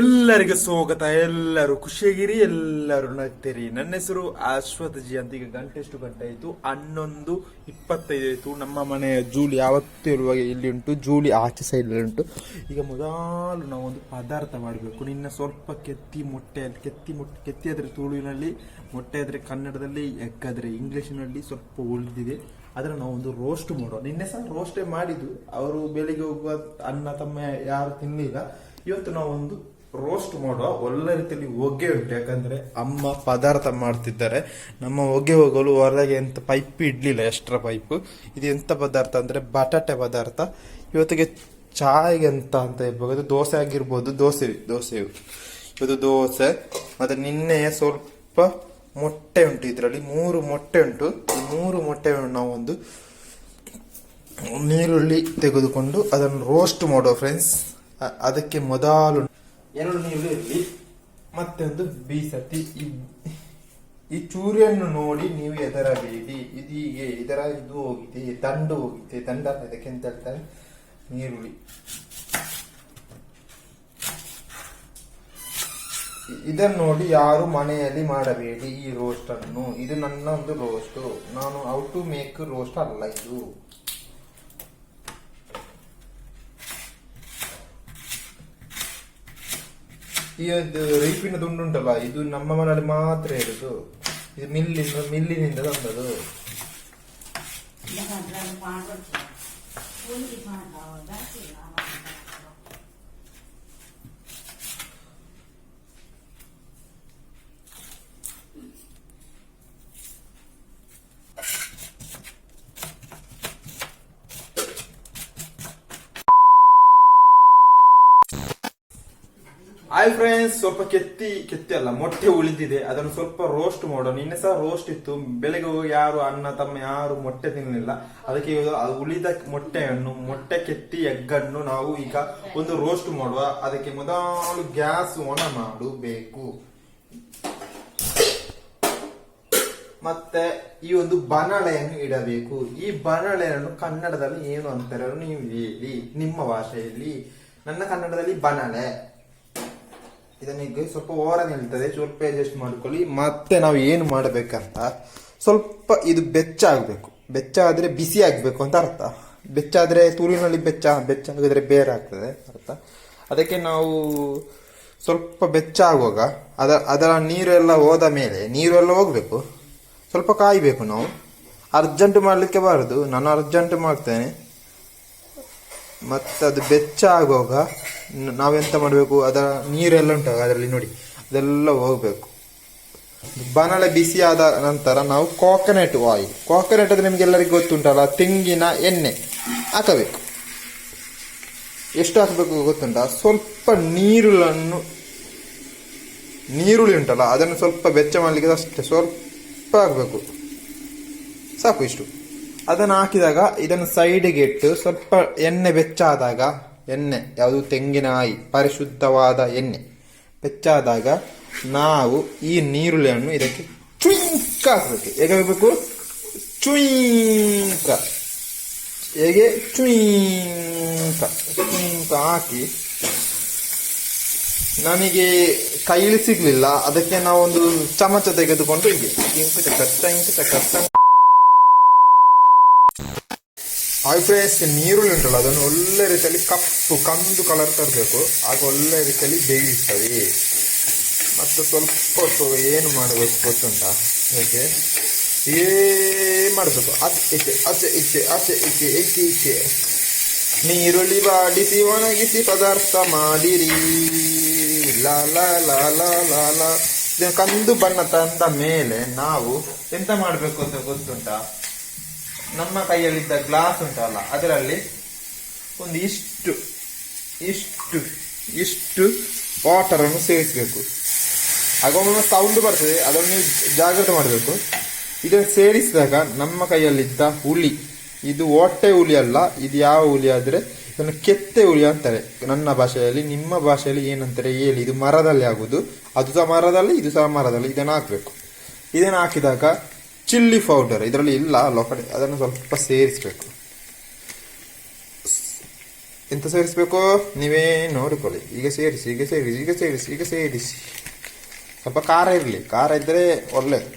ಎಲ್ಲರಿಗೂ ಸ್ವಾಗತ, ಎಲ್ಲರೂ ಖುಷಿಯಾಗಿರಿ, ಎಲ್ಲರೂ ನಗ್ತೀರಿ. ನನ್ನ ಹೆಸರು ಅಶ್ವಥ್ ಜಿ ಅಂತ ಈಗ ಗಂಟೆ ಎಷ್ಟು ಗಂಟೆ ಆಯ್ತು? ಹನ್ನೊಂದು ಇಪ್ಪತ್ತೈದು ಆಯಿತು. ನಮ್ಮ ಮನೆಯ ಜೂಲಿ ಯಾವತ್ತೂ ಇರುವಾಗ ಇಲ್ಲಿ ಉಂಟು. ಜೂಲಿ ಆಚೆ ಸೈಡ್ ಉಂಟು. ಈಗ ಮೊದಲು ನಾವು ಒಂದು ಪದಾರ್ಥ ಮಾಡಬೇಕು. ನಿನ್ನ ಸ್ವಲ್ಪ ಕೆತ್ತಿ ಮೊಟ್ಟೆ ಕೆತ್ತಿ ಮೊಟ್ಟೆ ಕೆತ್ತಿ ಆದರೆ ತುಳುವಿನಲ್ಲಿ, ಮೊಟ್ಟೆ ಆದರೆ ಕನ್ನಡದಲ್ಲಿ ಎಗ್ಗಾದರೆ ಇಂಗ್ಲೀಷಿನಲ್ಲಿ ಸ್ವಲ್ಪ ಉಳಿದಿದೆ. ನಾವು ಒಂದು ರೋಸ್ಟ್ ಮಾಡುವ ನಿನ್ನೆ ಸಹ ರೋಸ್ಟೇ ಮಾಡಿದ್ದು. ಅವರು ಬೆಳಿಗ್ಗೆ ಹೋಗುವ ಅನ್ನ ತಮ್ಮ ಯಾರು ತಿನ್ನಲಿಲ್ಲ ಇವತ್ತು ನಾವು ಒಂದು ರೋಸ್ಟ್ ಮಾಡುವ ಒಳ್ಳೆ ರೀತಿಯಲ್ಲಿ ಹೊಗೆ ಉಂಟು. ಯಾಕಂದ್ರೆ ಅಮ್ಮ ಪದಾರ್ಥ ಮಾಡ್ತಿದ್ದಾರೆ. ನಮ್ಮ ಹೊಗೆ ಹೋಗಲು ಹೊರಗೆ ಎಂತ ಪೈಪ್ ಇಡ್ಲಿಲ್ಲ ಎಕ್ಸ್ಟ್ರಾ ಪೈಪ್ ಇದು ಎಂತ ಪದಾರ್ಥ ಅಂದ್ರೆ ಬಟಾಟೆ ಪದಾರ್ಥ. ಇವತ್ತಿಗೆ ಚಾಯ್ಗೆ ಅಂತ ಅಂತ ಇರ್ಬೋದು ದೋಸೆ ಆಗಿರ್ಬೋದು. ದೋಸೆ ದೋಸೆ. ಇದು ದೋಸೆ. ಮತ್ತೆ ನಿನ್ನೆ ಸ್ವಲ್ಪ ಮೊಟ್ಟೆ ಉಂಟು ಇದರಲ್ಲಿ. ಮೂರು ಮೊಟ್ಟೆ ಉಂಟು. ಈ ಮೂರು ಮೊಟ್ಟೆ ನಾವು ಒಂದು ನೀರುಳ್ಳಿ ತೆಗೆದುಕೊಂಡು ಅದನ್ನು ರೋಸ್ಟ್ ಮಾಡುವ ಫ್ರೆಂಡ್ಸ್ ಅದಕ್ಕೆ ಮೊದಲು ಎರಡು ನೀರು ಇರಲಿ. ಮತ್ತೊಂದು ಬೀಸತಿ. ಈ ಈ ಚೂರಿಯನ್ನು ನೋಡಿ ನೀವು ಎದರಬೇಡಿ ಇದು ಹೀಗೆ, ಇದರ ಇದು ಹೋಗಿದೆ, ದಂಡು ಹೋಗಿದೆ. ದಂಡ ಅದಕ್ಕೆ ಅಂತ ಹೇಳ್ತಾರೆ? ನೀರುಳ್ಳಿ. ಇದನ್ನು ನೋಡಿ ಯಾರು ಮನೆಯಲ್ಲಿ ಮಾಡಬೇಡಿ ಈ ರೋಸ್ಟ್ ಅನ್ನು. ಇದು ನನ್ನ ಒಂದು ರೋಸ್ಟ್ ನಾನು ಹೌ ಟು ಮೇಕ್ ರೋಸ್ಟ್ ಅಲ್ಲ ಇದು. ಒಂದು ರೀಪಿನ ದುಂಡುಂಟಲ್ಲ ಇದು ನಮ್ಮ ಮನೆಯಲ್ಲಿ ಮಾತ್ರ ಇರುದು. ಇದು ಮಿಲ್ಲಿನ ಮಿಲ್ಲಿನಿಂದ ತಂದದು ಹಾಯ್ ಫ್ರೆಂಡ್ಸ್ ಸ್ವಲ್ಪ ಕೆತ್ತಿ ಕೆತ್ತಿ ಅಲ್ಲ, ಮೊಟ್ಟೆ ಉಳಿದಿದೆ. ಅದನ್ನು ಸ್ವಲ್ಪ ರೋಸ್ಟ್ ಮಾಡೋಣ. ನಿನ್ನೆ ಸಹ ರೋಸ್ಟ್ ಇತ್ತು. ಬೆಳಗ್ಗೆ ಹೋಗಿ ಯಾರು ಅನ್ನ, ತಮ್ಮ ಯಾರು ಮೊಟ್ಟೆ ತಿನ್ನಲಿಲ್ಲ ಅದಕ್ಕೆ ಉಳಿದ ಮೊಟ್ಟೆಯನ್ನು, ಮೊಟ್ಟೆ ಕೆತ್ತಿ ಎಗ್ಗನ್ನು ನಾವು ಈಗ ಒಂದು ರೋಸ್ಟ್ ಮಾಡುವ. ಅದಕ್ಕೆ ಮೊದಲು ಗ್ಯಾಸ್ ಒಣ ಮಾಡಬೇಕು. ಮತ್ತೆ ಈ ಒಂದು ಬನಳೆಯನ್ನು ಇಡಬೇಕು. ಈ ಬನಳೆಯನ್ನು ಕನ್ನಡದಲ್ಲಿ ಏನು ಅಂತಾರೆ? ನೀವು ಹೇಳಿ. ನಿಮ್ಮ ಭಾಷೆಯಲ್ಲಿ. ನನ್ನ ಕನ್ನಡದಲ್ಲಿ ಬನಳೆ. ಇದನ್ನೀಗ ಸ್ವಲ್ಪ ಓರ ನಿಲ್ತದೆ ಸ್ವಲ್ಪ ಅಡ್ಜಸ್ಟ್ ಮಾಡ್ಕೊಳ್ಳಿ. ಮತ್ತೆ ನಾವು ಏನು ಮಾಡಬೇಕಂತ ಸ್ವಲ್ಪ ಇದು ಬೆಚ್ಚ ಆಗಬೇಕು. ಬೆಚ್ಚ ಆದರೆ ಬಿಸಿ ಆಗಬೇಕು ಅಂತ ಅರ್ಥ. ಬೆಚ್ಚ ಆದರೆ ತೂರಿನಲ್ಲಿ ಬೆಚ್ಚ ಬೆಚ್ಚ ಆಗಿದ್ರೆ ಬೇರೆ ಆಗ್ತದೆ ಅರ್ಥ. ಅದಕ್ಕೆ ನಾವು ಸ್ವಲ್ಪ ಬೆಚ್ಚ ಆಗುವಾಗ ಅದ, ಅದರ ನೀರು ಎಲ್ಲ ಹೋದ ಮೇಲೆ ನೀರು ಎಲ್ಲ ಹೋಗ್ಬೇಕು. ಸ್ವಲ್ಪ ಕಾಯಬೇಕು ನಾವು. ಅರ್ಜೆಂಟ್ ಮಾಡಲಿಕ್ಕೆ ಬಾರದು. ನಾನು ಅರ್ಜೆಂಟ್ ಮಾಡ್ತೇನೆ. ಮತ್ತೆ ಅದು ಬೆಚ್ಚ ಆಗುವಾಗ ನಾವೆಂತ ಮಾಡಬೇಕು? ಅದರ ನೀರೆಲ್ಲ ಉಂಟು ಅದರಲ್ಲಿ ನೋಡಿ. ಅದೆಲ್ಲ ಹೋಗಬೇಕು. ಬನಳೆ ಬಿಸಿ ಆದ ನಂತರ ನಾವು ಕೋಕೋನಟ್ ಆಯಿಲ್ ಕೋಕೋನಟ್ ನಿಮಗೆ ಎಲ್ಲರಿಗೂ ಗೊತ್ತುಂಟಲ್ಲ? ತೆಂಗಿನ ಎಣ್ಣೆ ಹಾಕಬೇಕು. ಎಷ್ಟು ಹಾಕಬೇಕು ಗೊತ್ತುಂಟ? ಸ್ವಲ್ಪ ನೀರುಳನ್ನು ನೀರುಳ್ಳಿ ಉಂಟಲ್ಲ, ಅದನ್ನು ಸ್ವಲ್ಪ ಬೆಚ್ಚ ಮಾಡಲಿಕ್ಕೆ ಅಷ್ಟೇ. ಸ್ವಲ್ಪ ಹಾಕಬೇಕು. ಸಾಕು ಇಷ್ಟು. ಅದನ್ನು ಹಾಕಿದಾಗ ಇದನ್ನು ಸೈಡಿಗೆ ಇಟ್ಟು ಸ್ವಲ್ಪ ಎಣ್ಣೆ ಬೆಚ್ಚಾದಾಗ, ಎಣ್ಣೆ, ಯಾವುದು ತೆಂಗಿನಾಯಿ ಪರಿಶುದ್ಧವಾದ ಎಣ್ಣೆ ಬೆಚ್ಚಾದಾಗ ನಾವು ಈ ನೀರುಳ್ಳಿಯನ್ನು ಇದಕ್ಕೆ ಚುಂಕ ಹಾಕಬೇಕು. ಹೇಗೆ ಹಾಕಬೇಕು? ಚುಂಕ. ಹೇಗೆ? ಚುಂಕ. ಚುಂಕ ಹಾಕಿ ನನಗೆ ಕೈಲಿ ಸಿಗಲಿಲ್ಲ. ಅದಕ್ಕೆ ನಾವೊಂದು ಚಮಚ ತೆಗೆದುಕೊಂಡು ಹೀಗೆ. ಇಂಕ ಚಕ್ಕ ಇಂಕ ಚಕ್ಕ ಹಾಯ್ ಫ್ರೆಂಡ್ಸ್ ನೀರುಳ್ಳಿ ಉಂಟಲ್ಲ, ಅದನ್ನು ಒಳ್ಳೆ ರೀತಿಯಲ್ಲಿ ಕಪ್ಪು, ಕಂದು ಕಲರ್ ತರಬೇಕು. ಆಗ ಒಳ್ಳೆ ರೀತಿಯಲ್ಲಿ ಬೇಯಿಸ್ತವೆ ಮತ್ತು ಸ್ವಲ್ಪ ಹೊತ್ತು ಏನು ಮಾಡಬೇಕು ಗೊತ್ತುಂಟ? ಅದಕ್ಕೆ ಏ, ಮಾಡಬೇಕು. ಅಚ್ಚೆ ಇಚ್ಛೆ ಅಚ್ಚೆ ಈಚೆ ಅಚ್ಚೆ ಈಚೆ ಇಚ್ಛೆ ಇಚ್ಛೆ ನೀರುಳ್ಳಿ ಬಾಡಿಸಿ, ಒಣಗಿಸಿ, ಪದಾರ್ಥ ಮಾಡಿರಿ. ಕಂದು ಬಣ್ಣ ತಂದ ಮೇಲೆ ನಾವು ಎಂತ ಮಾಡಬೇಕು ಅಂತ ಗೊತ್ತುಂಟಾ? ನಮ್ಮ ಕೈಯಲ್ಲಿದ್ದ ಗ್ಲಾಸ್ ಉಂಟಲ್ಲ, ಅದರಲ್ಲಿ ಒಂದು ಇಷ್ಟು ಇಷ್ಟು ಇಷ್ಟು ವಾಟರ್ ಅನ್ನು ಸೇರಿಸಬೇಕು ಆಗ ಒಮ್ಮೊಮ್ಮೆ ಸೌಂಡ್ ಬರ್ತದೆ, ಅದನ್ನು ಜಾಗ್ರತೆ ಮಾಡಬೇಕು. ಇದನ್ನು ಸೇರಿಸಿದಾಗ ನಮ್ಮ ಕೈಯಲ್ಲಿದ್ದ ಹುಲಿ ಇದು ಹೊಟ್ಟೆ ಹುಲಿ ಅಲ್ಲ, ಇದು ಯಾವ ಹುಲಿ ಆದರೆ, ಇದನ್ನು ಕೆತ್ತೆ ಹುಲಿ ಅಂತಾರೆ. ನನ್ನ ಭಾಷೆಯಲ್ಲಿ, ನಿಮ್ಮ ಭಾಷೆಯಲ್ಲಿ ಏನಂತಾರೆ ಹೇಳಿ, ಇದು ಮರದಲ್ಲಿ ಆಗುವುದು, ಅದು ಸಹ ಮರದಲ್ಲಿ, ಇದು ಸಹ ಮರದಲ್ಲಿ, ಇದನ್ನು ಹಾಕಬೇಕು. ಇದನ್ನು ಹಾಕಿದಾಗ ಚಿಲ್ಲಿ ಪೌಡರ್, ಇದರಲ್ಲಿ ಇಲ್ಲ ಲೋಕಡೆ ಅದನ್ನು ಸ್ವಲ್ಪ ಸೇರಿಸಬೇಕು. ಎಂತ ಸೇರಿಸಬೇಕು? ನೀವೇ ನೋಡಿಕೊಳ್ಳಿ. ಈಗ ಸೇರಿಸಿ ಈಗ ಸೇರಿಸಿ ಈಗ ಸೇರಿಸಿ ಈಗ ಸೇರಿಸಿ. ಸ್ವಲ್ಪ ಖಾರ ಇರಲಿ. ಖಾರ ಇದ್ದರೆ ಒಳ್ಳೆಯದು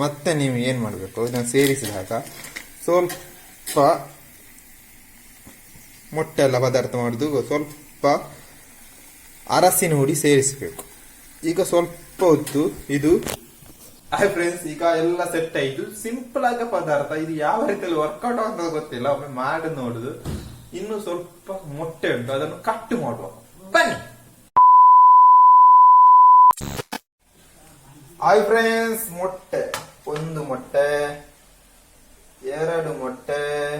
ಮತ್ತೆ ನೀವು ಏನು ಮಾಡಬೇಕು? ಇದನ್ನು ಸೇರಿಸಿದಾಗ ಸ್ವಲ್ಪ ಮೊಟ್ಟೆ ಎಲ್ಲ ಪದಾರ್ಥ ಮಾಡಿದ್ದು ಸ್ವಲ್ಪ ಅರಸಿನ ಹುಡಿ ಸೇರಿಸಬೇಕು. ಈಗ ಸ್ವಲ್ಪ ಹೊತ್ತು ಇದು ಹಾಯ್ ಫ್ರೆಂಡ್ಸ್ ಈಗ ಎಲ್ಲ ಸೆಟ್ ಆಯ್ತು. ಸಿಂಪಲ್ ಆಗ ಪದಾರ್ಥ. ಇದು ಯಾವ ರೀತಿಯಲ್ಲಿ ವರ್ಕೌಟ್ ಆಗ್ತದೆ ಗೊತ್ತಿಲ್ಲ. ಒಮ್ಮೆ ಮಾಡಿ ನೋಡುದು. ಇನ್ನು ಸ್ವಲ್ಪ ಮೊಟ್ಟೆ ಉಂಟು. ಅದನ್ನು ಕಟ್ ಮಾಡುವ. ಬನ್ನಿ. ಹಾಯ್ ಫ್ರೆಂಡ್ಸ್ ಮೊಟ್ಟೆ. ಒಂದು ಮೊಟ್ಟೆ, ಎರಡು ಮೊಟ್ಟೆ.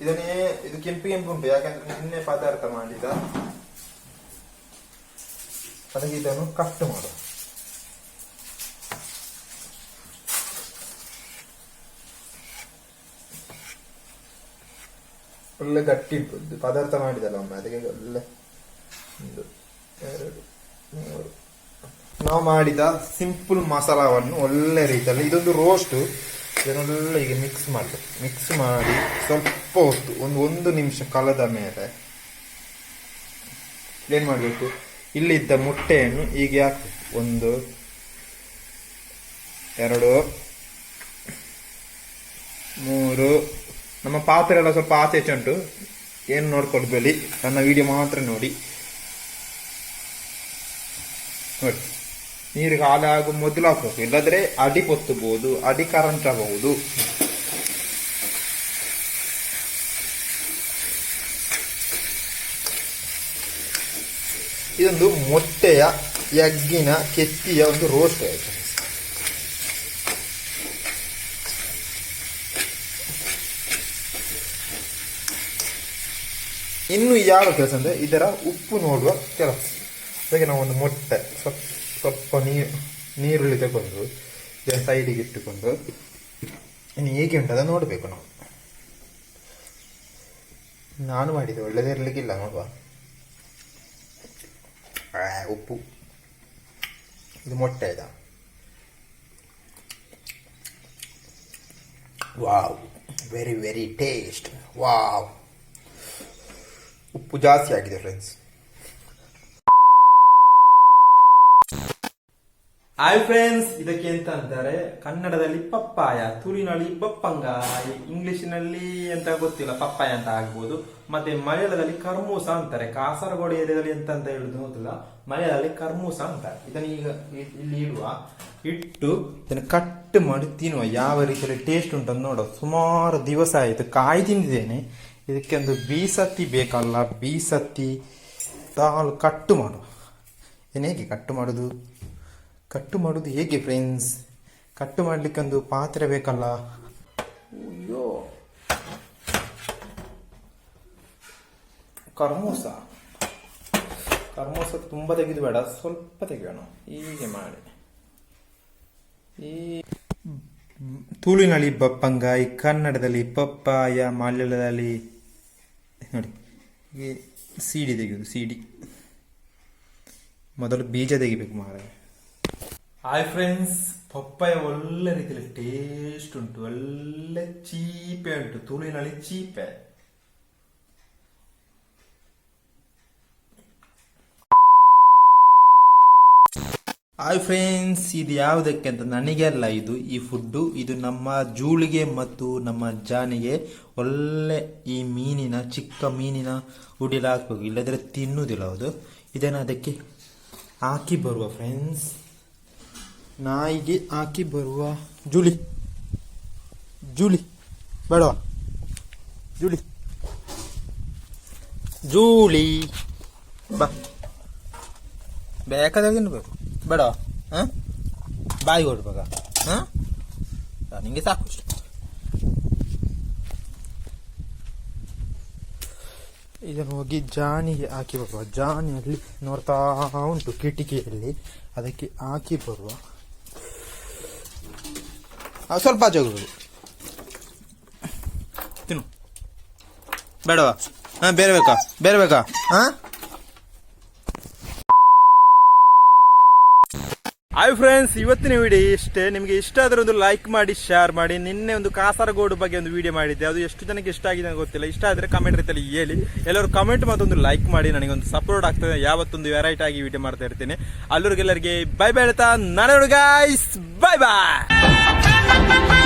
ಇದನ್ನೇ, ಇದು ಕೆಂಪು ಕೆಂಪು ಉಂಟು. ಯಾಕಂದ್ರೆ ನಿನ್ನೆ ಪದಾರ್ಥ ಮಾಡಿದ. ಅದಕ್ಕೆ ಇದನ್ನು ಕಟ್ ಮಾಡುವ. ಒಳ್ಳೆ ಗಟ್ಟಿ ಪದಾರ್ಥ ಮಾಡಿದಲ್ಲ ಒಮ್ಮೆ, ಅದಕ್ಕೆ ಒಳ್ಳೆ ಒಂದು ಎರಡು, ಮೂರು. ನಾವು ಮಾಡಿದ ಸಿಂಪಲ್ ಮಸಾಲವನ್ನು ಒಳ್ಳೆ ರೀತಿಯಲ್ಲಿ, ಇದೊಂದು ರೋಸ್ಟು ಇದನ್ನೆಲ್ಲ ಈಗ ಮಿಕ್ಸ್ ಮಾಡಬೇಕು. ಮಿಕ್ಸ್ ಮಾಡಿ ಸ್ವಲ್ಪ ಹೊತ್ತು, ಒಂದು ಒಂದು ನಿಮಿಷ ಕಲದ ಮೇಲೆ ಏನು ಮಾಡಬೇಕು? ಇಲ್ಲಿದ್ದ ಮೊಟ್ಟೆಯನ್ನು ಹೀಗೆ ಹಾಕಬೇಕು. ಒಂದು, ಎರಡು, ಮೂರು ನಮ್ಮ ಪಾತ್ರೆ ಎಲ್ಲ ಸ್ವಲ್ಪ ಆಚೆ ಉಂಟು. ಏನು ನೋಡ್ಕೊಳ್ಬೇಡಿ ನನ್ನ ವಿಡಿಯೋ ಮಾತ್ರ ನೋಡಿ. ನೋಡಿ. ನೀರು ಆಗೋ ಮೊದಲು ಹಾಕಬೇಕು. ಇಲ್ಲದ್ರೆ ಅಡಿ ಪೊತ್ತಬಹುದು ಅಡಿ ಕರೆಂಟ್ ಆಗಬಹುದು. ಇದೊಂದು ಮೊಟ್ಟೆಯ, ಎಗ್ಗಿನ ಕೆತ್ತಿಯ ಒಂದು ರೋಸ್ಟ್ ಆಯ್ತು. ಇನ್ನು ಯಾವ ಕೆಲಸ ಅಂದರೆ ಇದರ ಉಪ್ಪು ನೋಡುವ ಕೆಲಸ. ಹಾಗೆ ನಾವು ಒಂದು ಮೊಟ್ಟೆ ಸ್ವಲ್ಪ ಸ್ವಲ್ಪ ನೀರು ನೀರುಳ್ಳಿ ತಗೊಂಡು ಇದರ ಸೈಡಿಗೆ ಇಟ್ಟುಕೊಂಡು ಇನ್ನು ಹೇಗೆ ಉಂಟು ಅದನ್ನು ನೋಡಬೇಕು ನಾವು. ನಾನು ಮಾಡಿದೆ ಒಳ್ಳೆದಿರ್ಲಿಕ್ಕಿಲ್ಲ ನೋಡುವ. ಆ, ಉಪ್ಪು. ಇದು ಮೊಟ್ಟೆ ಆಯ್ತಾ? Wow. Very very taste wow. ಉಪ್ಪು ಜಾಸ್ತಿ ಆಗಿದೆ ಫ್ರೆಂಡ್ಸ್ ಹಾಯ್ ಫ್ರೆಂಡ್ಸ್ ಇದಕ್ಕೆ ಎಂತ ಅಂತಾರೆ? ಕನ್ನಡದಲ್ಲಿ ಪಪ್ಪಾಯ ತುಳಿನಲ್ಲಿ ಪಪ್ಪಂಗ ಇಂಗ್ಲಿಷ್ನಲ್ಲಿ ಎಂತ ಗೊತ್ತಿಲ್ಲ, ಪಪ್ಪಾಯ ಅಂತ ಆಗ್ಬೋದು. ಮತ್ತೆ ಮಲಯಾಳದಲ್ಲಿ ಕರ್ಮೂಸ ಅಂತಾರೆ. ಕಾಸರಗೋಡು ಏರಿಯಾದಲ್ಲಿ ಎಂತ ಅಂತ ಹೇಳುದು ಗೊತ್ತಿಲ್ಲ. ಮಲಯಾಳದಲ್ಲಿ ಕರ್ಮೂಸ ಅಂತಾರೆ. ಇದನ್ನ ಈಗ ಇಲ್ಲಿ ಇಡುವ. ಇಟ್ಟು ಇದನ್ನು ಕಟ್ ಮಾಡಿ ತಿನ್ನುವ. ಯಾವ ರೀತಿಯಲ್ಲಿ ಟೇಸ್ಟ್ ಉಂಟಂತ ನೋಡುವ. ಸುಮಾರು ದಿವಸ ಆಯಿತು ಕಾಯಿ ತಿಂದಿದ್ದೇನೆ ಇದಕ್ಕೆ ಒಂದು ಬೀಸತ್ತಿ ಬೇಕಲ್ಲ, ಬೀಸತ್ತಿ ತಾಳು ಕಟ್ಟು ಮಾಡು. ಏನು ಹೇಗೆ ಕಟ್ಟು ಮಾಡೋದು? ಕಟ್ಟು ಮಾಡೋದು ಹೇಗೆ ಫ್ರೆಂಡ್ಸ್ ಕಟ್ಟು ಮಾಡಲಿಕ್ಕೊಂದು ಪಾತ್ರೆ ಬೇಕಲ್ಲ? ಅಯ್ಯೋ. ಕರ್ಮೋಸ. ಕರ್ಮೋಸ ತುಂಬ ತೆಗೆದು ಬೇಡ ಸ್ವಲ್ಪ ತೆಗೆಯೋಣ. ಹೀಗೆ ಮಾಡಿ. ಈ ತುಳುವಿನಲ್ಲಿ ಬಪ್ಪಂಗಾಯಿ ಕನ್ನಡದಲ್ಲಿ ಪಪ್ಪಾಯ, ಮಲಯಾಳದಲ್ಲಿ ನೋಡಿ. ಹೀಗೆ ಸೀಡಿ ತೆಗೆಯೋದು ಸೀಡಿ ಮೊದಲು ಬೀಜ ತೆಗಿಬೇಕು ಮಾರಾಯ ಹಾಯ್ ಫ್ರೆಂಡ್ಸ್ ಪಪ್ಪಾಯ ಒಳ್ಳೆ ರೀತಿಯಲ್ಲಿ ಟೇಸ್ಟ್ ಉಂಟು, ಒಳ್ಳೆ ಚೀಪೆ ಉಂಟು ತುಳುವಿನಲ್ಲಿ ಚೀಪೆ. ಹಾಯ್ ಫ್ರೆಂಡ್ಸ್, ಇದು ಯಾವುದಕ್ಕೆ ಅಂತ ನನಗೆ ಅಲ್ಲ ಇದು, ಈ ಫುಡ್ಡು ಇದು ನಮ್ಮ ಜೂಳಿಗೆ ಮತ್ತು ನಮ್ಮ ಜಾನಿಗೆ ಒಳ್ಳೆ ಈ ಮೀನಿನ, ಚಿಕ್ಕ ಮೀನಿನ ಉಡಿಲ್ ಹಾಕ್ಬೇಕು. ಇಲ್ಲದ್ರೆ ತಿನ್ನುವುದಿಲ್ಲ ಅದು ಇದನ್ನು ಅದಕ್ಕೆ ಹಾಕಿ ಬರುವ ಫ್ರೆಂಡ್ಸ್. ನಾಯಿಗೆ ಹಾಕಿ ಬರುವ ಜೂಳಿ. ಜೂಳಿ. ಬೇಡ ಜೂಳಿ. ಜೂಳಿ. ಬಾ. ಬೇಕಾದಾಗ ತಿನ್ಬೇಕು. ಬೇಡ. ಹಾಂ? ಬಾಯಿ ಹೊಡ್ಬೇಕ. ಹಾಂ? ನಿಂಗೆ ಸಾಕು ಇಷ್ಟು ಇದನ್ನು ಹೋಗಿ ಜಾನಿಗೆ ಹಾಕಿ ಬರುವ. ಜಾನಿಯಲ್ಲಿ ನೋಡ್ತಾ ಉಂಟು ಕಿಟಕಿಯಲ್ಲಿ. ಅದಕ್ಕೆ ಹಾಕಿ ಬರುವ. ಸ್ವಲ್ಪ ಹೋಗ್ಬೇಕು ತಿನ್ನು. ಬೇಡವಾ? ಹಾಂ ಬೇರೆ ಬೇಕಾ? ಬೇರೆ ಬೇಕಾ? ಹಾಂ? ಹಾಯ್ ಫ್ರೆಂಡ್ಸ್ ಇವತ್ತಿನ ವಿಡಿಯೋ ಇಷ್ಟೇ. ನಿಮಗೆ ಇಷ್ಟ ಆದ್ರೆ ಒಂದು ಲೈಕ್ ಮಾಡಿ ಶೇರ್ ಮಾಡಿ. ನಿನ್ನೆ ಒಂದು ಕಾಸರಗೋಡು ಬಗ್ಗೆ ಒಂದು ವಿಡಿಯೋ ಮಾಡಿದ್ದೆ. ಅದು ಎಷ್ಟು ಜನಕ್ಕೆ ಇಷ್ಟ ಆಗಿದೆ ಅಂತ ಗೊತ್ತಿಲ್ಲ. ಇಷ್ಟ ಆದ್ರೆ ಕಮೆಂಟ್ ರೀತಿಯಲ್ಲಿ ಹೇಳಿ. ಎಲ್ಲರೂ ಕಮೆಂಟ್ ಮತ್ತೊಂದು ಲೈಕ್ ಮಾಡಿ. ನನಗೆ ಒಂದು ಸಪೋರ್ಟ್ ಆಗ್ತದೆ. ಯಾವತ್ತೊಂದು ವೆರೈಟಿ ಆಗಿ ವಿಡಿಯೋ ಮಾಡ್ತಾ ಇರ್ತೀನಿ. ಅಲ್ಲರಿಗೆಲ್ಲರಿಗೆ ಬೈ ಬೈ ಹೇಳ್ತಾ ನಾನು ಗಾಯ್ಸ್ ಬೈ ಬಾಯ್